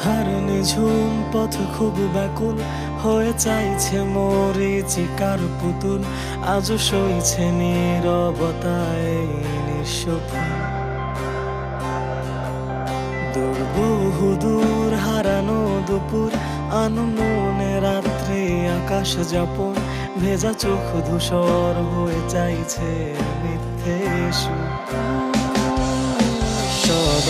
ধার নিঝুম পথ খুব ব্যাকুল। হয়ে চাইছে মরিচি কার পুতুল। আজও সইছে নিরবতায় নিঃস্বপ্ন দুর্বহু হারানো দুপুর। আনন্দ রাত্রে আকাশ যাপন। ভেজা চোখ ধূসর হয়ে চাইছে মিথ্যে সব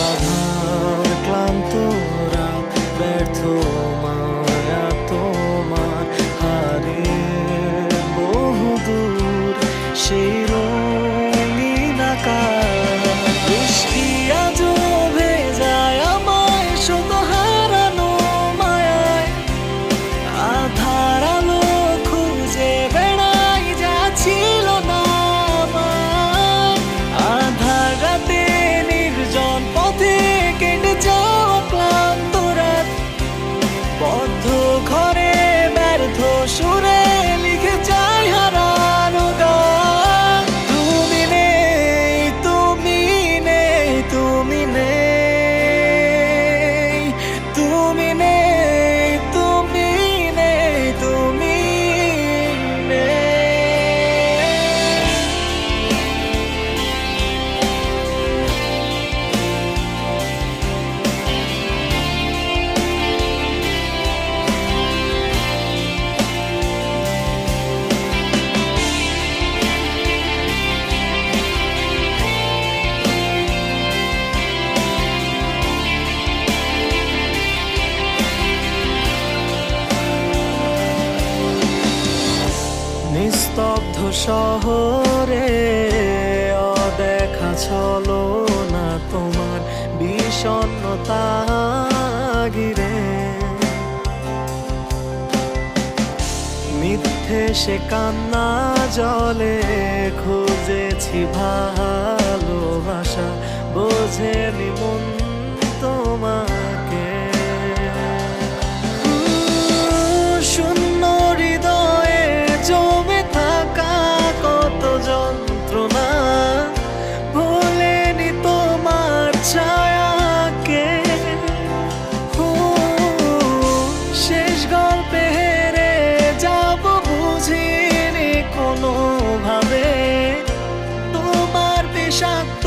শহরে অদেখা ছল না তোমার বিষণ্ণতা গিরে মিথ্যে সে কান্না জলে খুঁজেছি ভালোবাসা, বোঝেনি মন shot